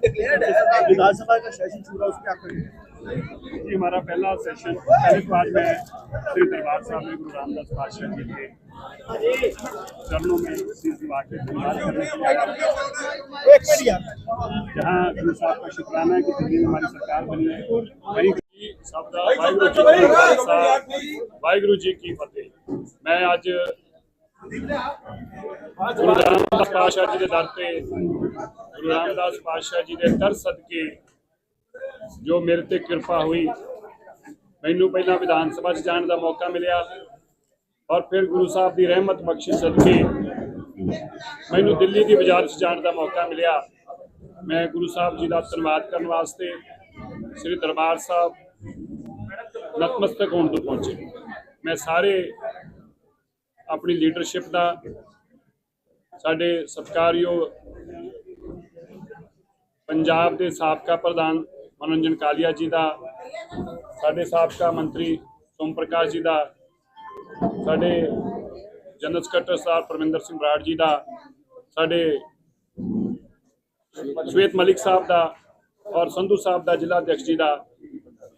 विधानसभा का सेशन छूटा उस पर जी हमारा पहला सेशन पहले बार में श्री दरबार साहब में गुरु रामदास पाशाह जी के चरणों में सेवा के धन्यवाद करने के लिए जहाँ गुरु साहब का शुक्राना है कि दिल्ली में हमारी सरकार बनी है वही वाहगुरु जी की फतेह। मैं आज ਗੁਰੂ ਰਾਮਦਾਸ ਪਾਤਸ਼ਾਹ ਜੀ ਦੇ ਦਰ ਤੇ, ਗੁਰੂ ਰਾਮਦਾਸ ਪਾਤਸ਼ਾਹ ਜੀ ਦੇ ਦਰ ਸਦਕੇ ਜੋ ਮੇਰੇ ਤੇ ਕਿਰਪਾ ਹੋਈ, ਮੈਨੂੰ ਪਹਿਲਾਂ ਵਿਧਾਨ ਸਭਾ 'ਚ ਜਾਣ ਦਾ ਮੌਕਾ ਮਿਲਿਆ ਔਰ ਫਿਰ ਗੁਰੂ ਸਾਹਿਬ ਦੀ ਰਹਿਮਤ ਬਖਸ਼ਿਸ਼ ਸਦਕੇ ਮੈਨੂੰ ਦਿੱਲੀ ਦੀ ਬਾਜ਼ਾਰ 'ਚ ਜਾਣ ਦਾ ਮੌਕਾ ਮਿਲਿਆ। ਮੈਂ ਗੁਰੂ ਸਾਹਿਬ ਜੀ ਦਾ ਧੰਨਵਾਦ ਕਰਨ ਵਾਸਤੇ ਸ੍ਰੀ ਦਰਬਾਰ ਸਾਹਿਬ ਨਤਮਸਤਕ ਹੋਣ ਤੋਂ ਪਹੁੰਚੇ। ਮੈਂ ਸਾਰੇ ਆਪਣੀ ਲੀਡਰਸ਼ਿਪ ਦਾ ਸਾਡੇ ਸਤਿਕਾਰਯੋਗ ਪੰਜਾਬ ਦੇ ਸਾਬਕਾ ਪ੍ਰਧਾਨ ਮਨੋਰੰਜਨ ਕਾਲੀਆ ਜੀ ਦਾ, ਸਾਡੇ ਸਾਬਕਾ ਮੰਤਰੀ ਸੋਮ ਪ੍ਰਕਾਸ਼ ਜੀ ਦਾ, ਸਾਡੇ ਜਨਰਲ ਸਕੱਤਰ ਸਾਹਿਬ ਪਰਮਿੰਦਰ ਸਿੰਘ ਬਰਾੜ ਜੀ ਦਾ, ਸਾਡੇ ਸ਼ਵੇਤ ਮਲਿਕ ਸਾਹਿਬ ਦਾ ਔਰ ਸੰਧੂ ਸਾਹਿਬ ਦਾ, ਜ਼ਿਲ੍ਹਾ ਅਧਿਕਸ਼ ਜੀ ਦਾ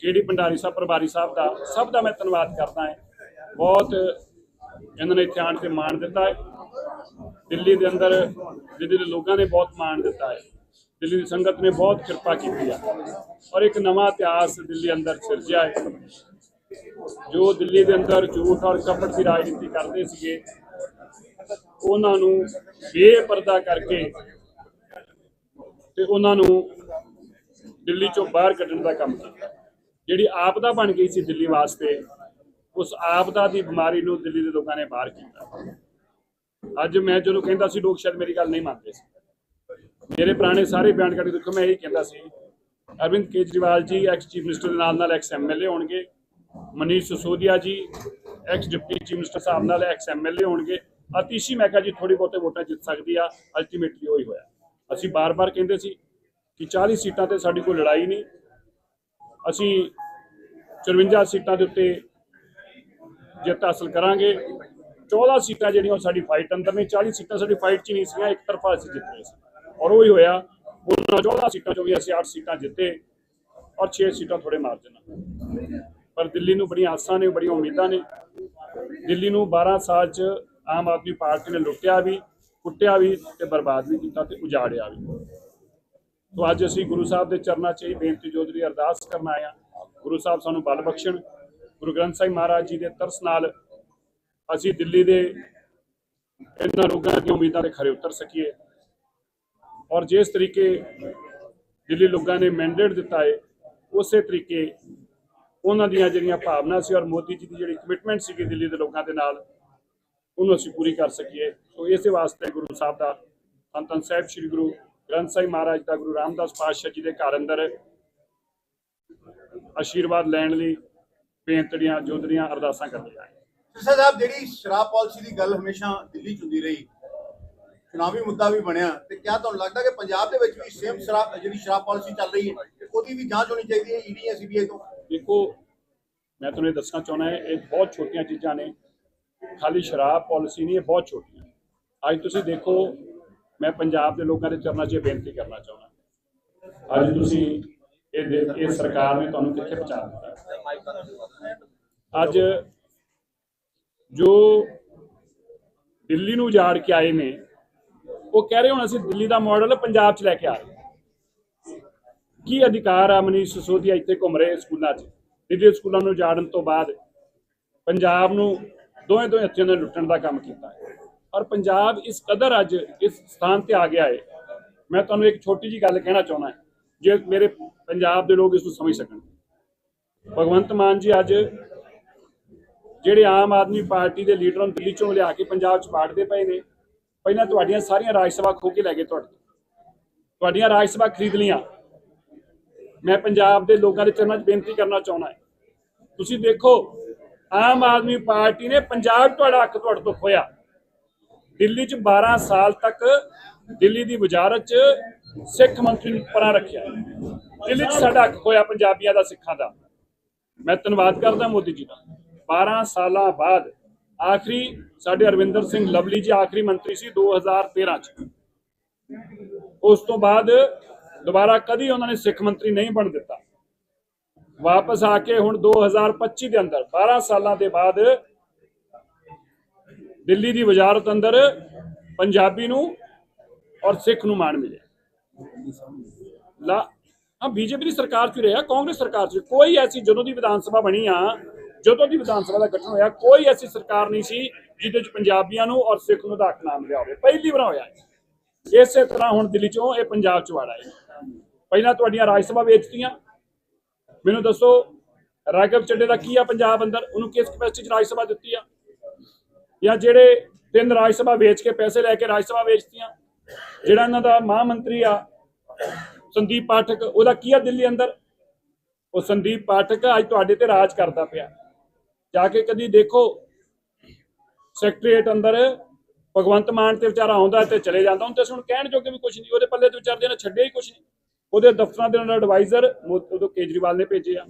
ਕੇਡੀ ਭੰਡਾਰੀ ਸਾਹਿਬ, ਪ੍ਰਭਾਰੀ ਸਾਹਿਬ ਦਾ, ਸਭ ਦਾ ਮੈਂ ਧੰਨਵਾਦ ਕਰਦਾ ਹਾਂ। ਬਹੁਤ ਇਹਨਾਂ ਨੇ ਇੱਥੇ ਆਣ ਕੇ ਮਾਣ ਦਿੱਤਾ ਹੈ। ਦਿੱਲੀ ਦੇ ਅੰਦਰ ਦਿੱਲੀ ਦੇ ਲੋਕਾਂ ਨੇ ਬਹੁਤ ਮਾਣ ਦਿੱਤਾ ਹੈ। ਦਿੱਲੀ ਦੀ ਸੰਗਤ ਨੇ ਬਹੁਤ ਕਿਰਪਾ ਕੀਤੀ ਹੈ ਔਰ ਇੱਕ ਨਵਾਂ ਇਤਿਹਾਸ ਦਿੱਲੀ ਅੰਦਰ ਸਿਰਜਿਆ ਹੈ। ਜੋ ਦਿੱਲੀ ਦੇ ਅੰਦਰ ਝੂਠ ਔਰ ਕਪਟ ਦੀ ਰਾਜਨੀਤੀ ਕਰਦੇ ਸੀਗੇ, ਉਹਨਾਂ ਨੂੰ ਬੇਪਰਦਾ ਕਰਕੇ ਤੇ ਉਹਨਾਂ ਨੂੰ ਦਿੱਲੀ ਚੋਂ ਬਾਹਰ ਕੱਢਣ ਦਾ ਕੰਮ ਕੀਤਾ। ਜਿਹੜੀ ਆਪਦਾ ਬਣ ਗਈ ਸੀ ਦਿੱਲੀ ਵਾਸਤੇ ਉਸ ਆਪਦਾ ਦੀ ਬਿਮਾਰੀ ਨੂੰ ਦਿੱਲੀ ਦੇ ਲੋਕਾਂ ਨੇ ਬਾਹਰ ਕੀਤਾ। ਅੱਜ ਮੈਂ ਜਦੋਂ ਕਹਿੰਦਾ ਸੀ, ਲੋਕ ਸ਼ਾਇਦ ਮੇਰੀ ਗੱਲ ਨਹੀਂ ਮੰਨਦੇ ਸੀ। ਮੇਰੇ ਪੁਰਾਣੇ ਸਾਰੇ ਬਿਆਨ ਕੱਢ ਕੇ ਦੇਖੋ, ਮੈਂ ਇਹੀ ਕਹਿੰਦਾ ਸੀ, Arvind Kejriwal ji X chief minister ਦੇ ਨਾਲ ਨਾਲ ਐਕਸ ਐਮਐਲਏ ਹੋਣਗੇ। Manish Sisodia ji ex deputy chief minister sahib ਨਾਲ ਐਕਸ ਐਮਐਲਏ ਹੋਣਗੇ। ਅਤੀਸ਼ੀ ਮੈਂ ਕਿਹਾ ਜੀ ਥੋੜੀ ਬਹੁਤੇ ਵੋਟਾਂ ਜਿੱਤ ਸਕਦੀ ਆ ਅਲਟੀਮੇਟਲੀ ਉਹੀ ਹੋਇਆ। ਅਸੀਂ ਬਾਰ-ਬਾਰ ਕਹਿੰਦੇ ਸੀ ਕਿ 40 ਸੀਟਾਂ ਤੇ ਸਾਡੀ ਕੋਈ ਲੜਾਈ ਨਹੀਂ। ਅਸੀਂ 54 ਸੀਟਾਂ ਦੇ ਉੱਤੇ ਜਿੱਤ ਹਾਸਲ ਕਰਾਂਗੇ। 14 ਸੀਟਾਂ ਜਿਹੜੀਆਂ ਉਹ ਸਾਡੀ ਫਾਈਟ ਅੰਦਰ ਨੇ 40 ਸੀਟਾਂ ਸਾਡੀ ਫਾਈਟ 'ਚ ਨਹੀਂ ਸੀਗੀਆਂ, ਇੱਕ ਤਰਫਾ ਅਸੀਂ ਜਿੱਤ ਰਹੇ ਸੀ। ਔਰ ਉਹ ਹੀ ਹੋਇਆ ਉਹਨਾਂ 14 ਸੀਟਾਂ ਚੋਂ ਵੀ ਅਸੀਂ 8 ਸੀਟਾਂ ਜਿੱਤੇ ਔਰ 6 ਸੀਟਾਂ ਥੋੜੇ ਮਾਰਜਨ ਨਾਲ। ਪਰ ਦਿੱਲੀ ਨੂੰ ਬੜੀਆਂ ਆਸਾਂ ਨੇ, ਬੜੀਆਂ ਉਮੀਦਾਂ ਨੇ। ਦਿੱਲੀ ਨੂੰ 12 ਸਾਲ 'ਚ ਆਮ ਆਦਮੀ ਪਾਰਟੀ ਨੇ ਲੁੱਟਿਆ ਵੀ, ਕੁੱਟਿਆ ਵੀ ਤੇ ਬਰਬਾਦ ਵੀ ਕੀਤਾ ਤੇ ਉਜਾੜਿਆ ਵੀ। ਤੋ ਅੱਜ ਅਸੀਂ ਗੁਰੂ ਸਾਹਿਬ ਦੇ ਚਰਨਾਂ 'ਚ ਹੀ ਬੇਨਤੀ ਜੋਦਰੀ ਅਰਦਾਸ ਕਰਨ ਆਇਆ ਗੁਰੂ ਸਾਹਿਬ ਸਾਨੂੰ ਬਲ ਬਖਸ਼ਣ। ਗੁਰੂ ਗ੍ਰੰਥ ਸਾਹਿਬ ਮਹਾਰਾਜ ਜੀ ਦੇ ਤਰਸ ਨਾਲ ਅਸੀਂ ਦਿੱਲੀ ਦੇ ਇਹਨਾਂ ਲੋਕਾਂ ਦੀਆਂ ਉਮੀਦਾਂ ਦੇ ਖਰੇ ਉਤਰ ਸਕੀਏ। ਔਰ ਜਿਸ ਤਰੀਕੇ ਦਿੱਲੀ ਲੋਕਾਂ ਨੇ ਮੈਂਡੇਟ ਦਿੱਤਾ ਹੈ ਉਸੇ ਤਰੀਕੇ ਉਹਨਾਂ ਦੀਆਂ ਜਿਹੜੀਆਂ ਭਾਵਨਾ ਸੀ ਔਰ ਮੋਦੀ ਜੀ ਦੀ ਜਿਹੜੀ ਕਮਿਟਮੈਂਟ ਸੀਗੀ ਦਿੱਲੀ ਦੇ ਲੋਕਾਂ ਦੇ ਨਾਲ, ਉਹਨੂੰ ਅਸੀਂ ਪੂਰੀ ਕਰ ਸਕੀਏ। ਸੋ ਇਸੇ ਵਾਸਤੇ ਗੁਰੂ ਸਾਹਿਬ ਦਾ ਧੰਨ ਸਾਹਿਬ ਸ੍ਰੀ ਗੁਰੂ ਗ੍ਰੰਥ ਸਾਹਿਬ ਮਹਾਰਾਜ ਦਾ ਗੁਰੂ ਰਾਮਦਾਸ ਪਾਤਸ਼ਾਹ ਜੀ ਦੇ ਘਰ ਅੰਦਰ ਆਸ਼ੀਰਵਾਦ ਲੈਣ ਲਈ ਬੇਨਤੀਆਂ ਜੋਦਰੀਆਂ ਅਰਦਾਸਾਂ ਕਰ ਲਿਆ ਸਿਰਸਾ ਸਾਹਿਬ ਜਿਹੜੀ ਸ਼ਰਾਬ ਪਾਲਿਸੀ ਦੀ ਗੱਲ ਹਮੇਸ਼ਾ ਦਿੱਲੀ ਚ ਹੁੰਦੀ ਰਹੀ ਚੁਣਾਵੀ ਮੁੱਦਾ ਵੀ ਬਣਿਆ ਤੇ ਕਿਆ ਤੁਹਾਨੂੰ ਲੱਗਦਾ ਕਿ ਪੰਜਾਬ ਦੇ ਵਿੱਚ ਵੀ ਸੇਮ ਸ਼ਰਾਬ ਜਿਹੜੀ ਸ਼ਰਾਬ ਪਾਲਿਸੀ ਚੱਲ ਰਹੀ ਹੈ ਉਹਦੀ ਵੀ ਜਾਂਚ ਹੋਣੀ ਚਾਹੀਦੀ ਹੈ ਈਡੀ ਜਾਂ ਸੀਬੀਆਈ ਤੋਂ? ਦੇਖੋ ਮੈਂ ਤੁਹਾਨੂੰ ਇਹ ਦੱਸਣਾ ਚਾਹੁੰਦਾ ਹਾਂ ਇਹ ਬਹੁਤ ਛੋਟੀਆਂ ਚੀਜ਼ਾਂ ਨੇ। ਖਾਲੀ ਸ਼ਰਾਬ ਪਾਲਿਸੀ ਨਹੀਂ ਇਹ ਬਹੁਤ ਛੋਟੀਆਂ। ਅੱਜ ਤੁਸੀਂ ਦੇਖੋ ਮੈਂ ਪੰਜਾਬ ਦੇ ਲੋਕਾਂ ਦੇ ਚਰਨਾਂ 'ਚ ਇਹ ਬੇਨਤੀ ਕਰਨਾ ਚਾਹੁੰਦਾ। ਅੱਜ ਤੁਸੀਂ ਇਹ ਦੇ- ਇਹ ਸਰਕਾਰ ਨੇ ਤੁਹਾਨੂੰ ਕਿੱਥੇ ਪਹੁੰਚਾ ਦਿੱਤਾ ਅੱਜ ਜੋ ਦਿੱਲੀ ਨੂੰ ਉਜਾੜ ਕੇ ਆਏ ਨੇ, ਉਹ ਕਹਿ ਰਹੇ ਹੁਣ ਅਸੀਂ ਦਿੱਲੀ ਦਾ ਮਾਡਲ ਪੰਜਾਬ 'ਚ ਲੈ ਕੇ ਆ ਰਹੇ ਕੀ ਅਧਿਕਾਰ ਆ ਮਨੀਸ਼ ਸਿਸੋਦੀਆ ਇੱਥੇ ਘੁੰਮ ਰਹੇ ਸਕੂਲਾਂ 'ਚ? ਦਿੱਲੀ ਸਕੂਲਾਂ ਨੂੰ ਜਾੜਨ ਤੋਂ ਬਾਅਦ ਪੰਜਾਬ ਨੂੰ ਦੋਵੇਂ ਦੋਵੇਂ ਹੱਥਾਂ ਨਾਲ ਲੁੱਟਣ ਦਾ ਕੰਮ ਕੀਤਾ ਹੈ। ਔਰ ਪੰਜਾਬ ਇਸ ਕਦਰ ਅੱਜ ਇਸ ਸਥਾਨ ਤੇ ਆ ਗਿਆ ਹੈ। ਮੈਂ ਤੁਹਾਨੂੰ ਇੱਕ ਛੋਟੀ ਜੀ ਗੱਲ ਕਹਿਣਾ ਚਾਹੁੰਦਾ ਜੇ ਮੇਰੇ ਪੰਜਾਬ ਦੇ ਲੋਕ ਇਸ ਨੂੰ ਸਮਝ ਸਕਣ। ਭਗਵੰਤ ਮਾਨ ਜੀ ਅੱਜ ਜਿਹੜੇ ਆਮ ਆਦਮੀ ਪਾਰਟੀ ਦੇ ਲੀਡਰਾਂ ਨੂੰ ਦਿੱਲੀ ਚੋਂ ਲਿਆ ਕੇ ਪੰਜਾਬ 'ਚ ਬਾੜਦੇ ਪਏ ਨੇ, ਪਹਿਲਾਂ ਤੁਹਾਡੀਆਂ ਸਾਰੀਆਂ ਰਾਜ ਸਭਾ ਖੋ ਕੇ ਲੈ ਗਏ ਤੁਹਾਡੇ ਤੁਹਾਡੀਆਂ ਰਾਜ ਸਭਾ ਖਰੀਦ ਲਈਆਂ। ਮੈਂ ਪੰਜਾਬ ਦੇ ਲੋਕਾਂ ਦੇ ਚਰਨਾਂ 'ਚ ਬੇਨਤੀ ਕਰਨਾ ਚਾਹੁੰਦਾ ਹਾਂ। ਤੁਸੀਂ ਦੇਖੋ, ਆਮ ਆਦਮੀ ਪਾਰਟੀ ਨੇ ਪੰਜਾਬ ਤੁਹਾਡਾ ਹੱਕ ਤੁਹਾਡੇ ਤੋਂ ਖੋਇਆ ਦਿੱਲੀ 'ਚ 12 ਸਾਲ ਤੱਕ ਦਿੱਲੀ ਦੀ ਵਜ਼ਾਰਤ 'ਚ ਸਿੱਖ ਮੰਤਰੀ ਨੂੰ ਪਰਾਂ ਰੱਖਿਆ। ਦਿੱਲੀ 'ਚ ਸਾਡਾ ਹੱਕ ਹੋਇਆ ਪੰਜਾਬੀਆਂ ਦਾ, ਸਿੱਖਾਂ ਦਾ। ਮੈਂ ਧੰਨਵਾਦ ਕਰਦਾ ਮੋਦੀ ਜੀ ਦਾ। 12 ਸਾਲਾਂ ਬਾਅਦ ਆਖਰੀ ਸਾਡੇ ਅਰਵਿੰਦਰ ਸਿੰਘ ਲਵਲੀ ਜੀ ਆਖਰੀ ਮੰਤਰੀ ਸੀ 2013 ਚ। ਉਸ ਤੋਂ ਬਾਅਦ ਦੁਬਾਰਾ ਕਦੀ ਉਹਨਾਂ ਨੇ ਸਿੱਖ ਮੰਤਰੀ ਨਹੀਂ ਬਣ ਦਿੱਤਾ। ਵਾਪਸ ਆ ਕੇ ਹੁਣ 2025 ਦੇ ਅੰਦਰ 12 ਸਾਲਾਂ ਦੇ ਬਾਅਦ ਦਿੱਲੀ ਦੀ ਵਜ਼ਾਰਤ ਅੰਦਰ ਪੰਜਾਬੀ ਨੂੰ ਔਰ ਸਿੱਖ ਨੂੰ ਮਾਣ ਮਿਲਿਆ। ਲਾ, ਹਾਂ, ਬੀਜੇਪੀ ਦੀ ਸਰਕਾਰ ਚ ਰਿਹਾ, ਕਾਂਗਰਸ ਸਰਕਾਰ ਚ। ਕੋਈ ਐਸੀ, ਜਦੋਂ ਦੀ ਵਿਧਾਨ ਸਭਾ ਬਣੀ ਆ, ਜਦੋਂ ਦੀ ਵਿਧਾਨ ਸਭਾ ਦਾ ਗਠਨ ਹੋਇਆ, ਕੋਈ ਐਸੀ ਸਰਕਾਰ ਨਹੀਂ ਸੀ ਜਿਹਦੇ ਚ ਪੰਜਾਬੀਆਂ ਨੂੰ ਔਰ ਸਿੱਖ ਨੂੰ ਦਾ ਹੱਕ ਨਾ ਮਿਲਿਆ ਹੋਵੇ। ਪਹਿਲੀ ਵਾਰ ਹੋਇਆ ਇਸੇ ਤਰ੍ਹਾਂ ਹੁਣ ਦਿੱਲੀ ਚੋਂ ਇਹ ਪੰਜਾਬ ਚ ਵਾੜਾ ਹੈ ਪਹਿਲਾਂ ਤੁਹਾਡੀਆਂ ਰਾਜ ਸਭਾ ਵੇਚਤੀਆਂ ਮੈਨੂੰ ਦੱਸੋ, ਰਾਘਵ ਚੱਡੇ ਦਾ ਕੀ ਆ ਪੰਜਾਬ ਅੰਦਰ? ਉਹਨੂੰ ਕਿਸ ਕਪੈਸਿਟੀ ਚ ਰਾਜ ਸਭਾ ਦਿੱਤੀ ਆ? ਜਾਂ ਜਿਹੜੇ ਤਿੰਨ ਰਾਜ ਸਭਾ ਵੇਚ ਕੇ ਪੈਸੇ ਲੈ ਕੇ ਰਾਜ ਸਭਾ ਵੇਚਤੀਆਂ? ਜਿਹੜਾ ਇਹਨਾਂ ਦਾ ਮਹਾਂਮੰਤਰੀ ਮੰਤਰੀ ਆ ਸੰਦੀਪ ਪਾਠਕ, ਉਹਦਾ ਕੀ ਆ ਦਿੱਲੀ ਅੰਦਰ? ਉਹ ਸੰਦੀਪ ਪਾਠਕ ਅੱਜ ਤੁਹਾਡੇ ਤੇ ਰਾਜ ਕਰਦਾ ਪਿਆ। ਜਾ ਕੇ ਕਦੀ ਦੇਖੋ ਸੈਕਟਰੀਏਟ ਅੰਦਰ ਭਗਵੰਤ ਮਾਨ ਤੇ ਵਿਚਾਰਾ ਆਉਂਦਾ ਤੇ ਚਲੇ ਜਾਂਦਾ। ਹੁਣ ਤੇ ਹੁਣ ਕਹਿਣ ਜੋਗੇ ਵੀ ਕੁਝ ਨਹੀਂ, ਉਹਦੇ ਪੱਲੇ ਤੇ ਵਿਚਾਰਦੇ ਨੇ ਛੱਡਿਆ ਹੀ ਕੁਝ ਨਹੀਂ। ਉਹਦੇ ਦਫ਼ਤਰਾਂ ਦੇ ਅੰਦਰ ਐਡਵਾਈਜ਼ਰ ਉਦੋਂ ਕੇਜਰੀਵਾਲ ਨੇ ਭੇਜੇ ਆ।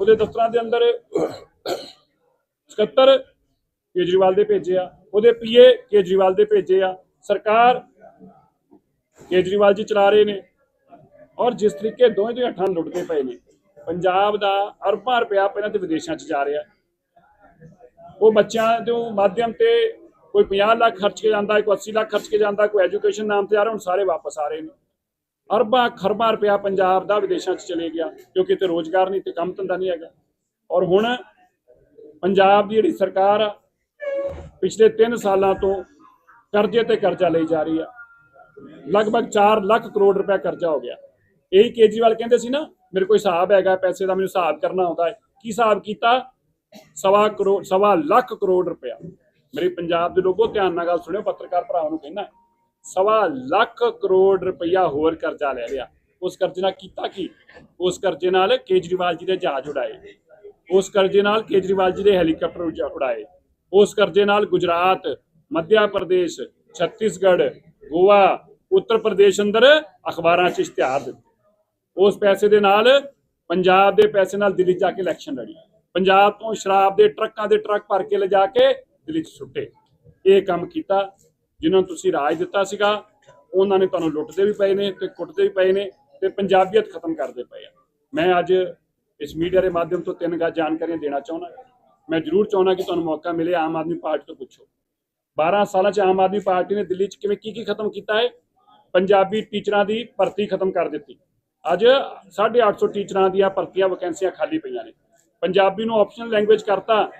ਉਹਦੇ ਦਫ਼ਤਰਾਂ ਦੇ ਅੰਦਰ ਸਕੱਤਰ ਕੇਜਰੀਵਾਲ ਦੇ ਭੇਜੇ ਆ। ਉਹਦੇ ਪੀਏ ਕੇਜਰੀਵਾਲ ਦੇ ਭੇਜੇ ਆ। ਸਰਕਾਰ ਕੇਜਰੀਵਾਲ ਜੀ ਚਲਾ ਰਹੇ ਨੇ। ਔਰ ਜਿਸ ਤਰੀਕੇ ਦੋਵੇਂ ਦੀਆਂ ਠਾਂ ਲੁੱਟਦੇ ਪਏ ਨੇ, ਪੰਜਾਬ ਦਾ ਅਰਬਾਂ ਰੁਪਇਆ ਪਹਿਲਾਂ ਤੇ ਵਿਦੇਸ਼ਾਂ 'ਚ ਜਾ ਰਿਹਾ। ਉਹ ਬੱਚਿਆਂ ਦੇ ਮਾਧਿਅਮ ਤੇ ਕੋਈ 50 ਲੱਖ ਖਰਚ ਕੇ ਜਾਂਦਾ, ਕੋਈ 80 ਲੱਖ ਖਰਚ ਕੇ ਜਾਂਦਾ, ਕੋਈ ਐਜੂਕੇਸ਼ਨ ਨਾਮ ਤੇ ਆ ਰਿਹਾ, ਹੁਣ ਸਾਰੇ ਵਾਪਸ ਆ ਰਹੇ ਨੇ। ਅਰਬਾਂ, ਖਰਬਾਂ ਰੁਪਇਆ ਪੰਜਾਬ ਦਾ ਵਿਦੇਸ਼ਾਂ 'ਚ ਚਲੇ ਗਿਆ, ਕਿਉਂਕਿ ਤੇ ਰੋਜ਼ਗਾਰ ਨਹੀਂ ਤੇ ਕੰਮ ਧੰਦਾ ਨਹੀਂ ਹੈਗਾ। ਔਰ ਹੁਣ ਪੰਜਾਬ ਦੀ ਜਿਹੜੀ ਸਰਕਾਰ ਆ ਪਿਛਲੇ 3 ਸਾਲਾਂ ਤੋਂ ਕਰਜ਼ੇ ਤੇ ਕਰਜ਼ਾ ਲਈ ਜਾ ਰਹੀ ਆ। ਲਗਭਗ 4 ਲੱਖ ਕਰੋੜ ਰੁਪਏ ਕਰਜ਼ਾ ਹੋ ਗਿਆ। ਇਹੀ ਕੇਜਰੀਵਾਲ ਕਹਿੰਦੇ ਸੀ ਨਾ, ਮੇਰੇ ਕੋਈ ਹਿਸਾਬ ਹੈਗਾ, ਪੈਸੇ ਦਾ ਮੈਨੂੰ ਹਿਸਾਬ ਕਰਨਾ ਆਉਂਦਾ ਹੈ। ਕੀ ਹਿਸਾਬ ਕੀਤਾ? ਸਵਾ ਕਰੋੜ, ਸਵਾ ਲੱਖ ਕਰੋੜ ਰੁਪਇਆ। ਮੇਰੇ ਪੰਜਾਬ ਦੇ ਲੋਕੋ, ਧਿਆਨ ਨਾਲ ਗੱਲ ਸੁਣਿਓ, ਪੱਤਰਕਾਰ ਭਰਾਵਾਂ ਨੂੰ ਕਹਿਣਾ ਸਵਾ ਲੱਖ ਕਰੋੜ ਰੁਪਇਆ ਹੋਰ ਕਰਜ਼ਾ ਲੈ ਲਿਆ। ਉਸ ਕਰਜ਼ੇ ਨਾਲ ਕੀਤਾ ਕੀ? ਉਸ ਕਰਜ਼ੇ ਨਾਲ ਕੇਜਰੀਵਾਲ ਜੀ ਦੇ ਜਹਾਜ਼ ਉਡਾਏ। ਉਸ ਕਰਜ਼ੇ ਨਾਲ ਕੇਜਰੀਵਾਲ ਜੀ ਦੇ ਹੈਲੀਕਾਪਟਰ ਉਡਾਏ। ਉਸ ਕਰਜ਼ੇ ਨਾਲ ਗੁਜਰਾਤ ਮੱਧ ਪ੍ਰਦੇਸ਼, ਛੱਤੀਸਗੜ੍ਹ, ਗੋਆ, ਉੱਤਰ ਪ੍ਰਦੇਸ਼ ਅੰਦਰ ਅਖਬਾਰਾਂ 'ਚ ਇਸ਼ਤਿਹਾਰ ਦਿੱਤੇ। ਉਸ ਪੈਸੇ ਦੇ ਨਾਲ ਪੰਜਾਬ ਦੇ ਪੈਸੇ ਨਾਲ ਦਿੱਲੀ ਜਾ ਕੇ ਇਲੈਕਸ਼ਨ ਲੜੀ। ਪੰਜਾਬ ਤੋਂ ਸ਼ਰਾਬ ਦੇ ਟਰੱਕਾਂ ਦੇ ਟਰੱਕ ਭਰ ਕੇ ਲਿਜਾ ਕੇ ਦਿੱਲੀ 'ਚ ਸੁੱਟੇ। ਇਹ ਕੰਮ ਕੀਤਾ, ਜਿਨ੍ਹਾਂ ਨੂੰ ਤੁਸੀਂ ਰਾਜ ਦਿੱਤਾ ਸੀਗਾ, ਉਹਨਾਂ ਨੇ ਤੁਹਾਨੂੰ ਲੁੱਟਦੇ ਵੀ ਪਏ ਨੇ ਤੇ ਕੁੱਟਦੇ ਵੀ ਪਏ ਨੇ ਤੇ ਪੰਜਾਬੀਅਤ ਖਤਮ ਕਰਦੇ ਪਏ ਆ। ਮੈਂ ਅੱਜ ਇਸ ਮੀਡੀਆ ਦੇ ਮਾਧਿਅਮ ਤੋਂ ਤਿੰਨ ਗਾ ਜਾਣਕਾਰੀਆਂ ਦੇਣਾ ਚਾਹੁੰਦਾ। ਮੈਂ ਜ਼ਰੂਰ ਚਾਹੁੰਦਾ ਕਿ ਤੁਹਾਨੂੰ ਮੌਕਾ ਮਿਲੇ ਆਮ ਆਦਮੀ ਪਾਰਟੀ ਤੋਂ ਪੁੱਛੋ। 12 ਸਾਲਾਂ 'ਚ ਆਮ ਆਦਮੀ ਪਾਰਟੀ ਨੇ ਦਿੱਲੀ 'ਚ ਕਿਵੇਂ ਕੀ ਕੀ ਖਤਮ ਕੀਤਾ ਹੈ? ਪੰਜਾਬੀ ਟੀਚਰਾਂ ਦੀ ਭਰਤੀ ਖਤਮ ਕਰ ਦਿੱਤੀ। ਅੱਜ 850 ਟੀਚਰਾਂ ਦੀਆਂ ਭਰਤੀਆਂ ਵੈਕੈਂਸੀਆਂ ਖਾਲੀ ਪਈਆਂ ਨੇ। ਪੰਜਾਬੀ ਨੂੰ ਆਪਸ਼ਨਲ ਲੈਂਗੁਏਜ ਕਰਤਾ,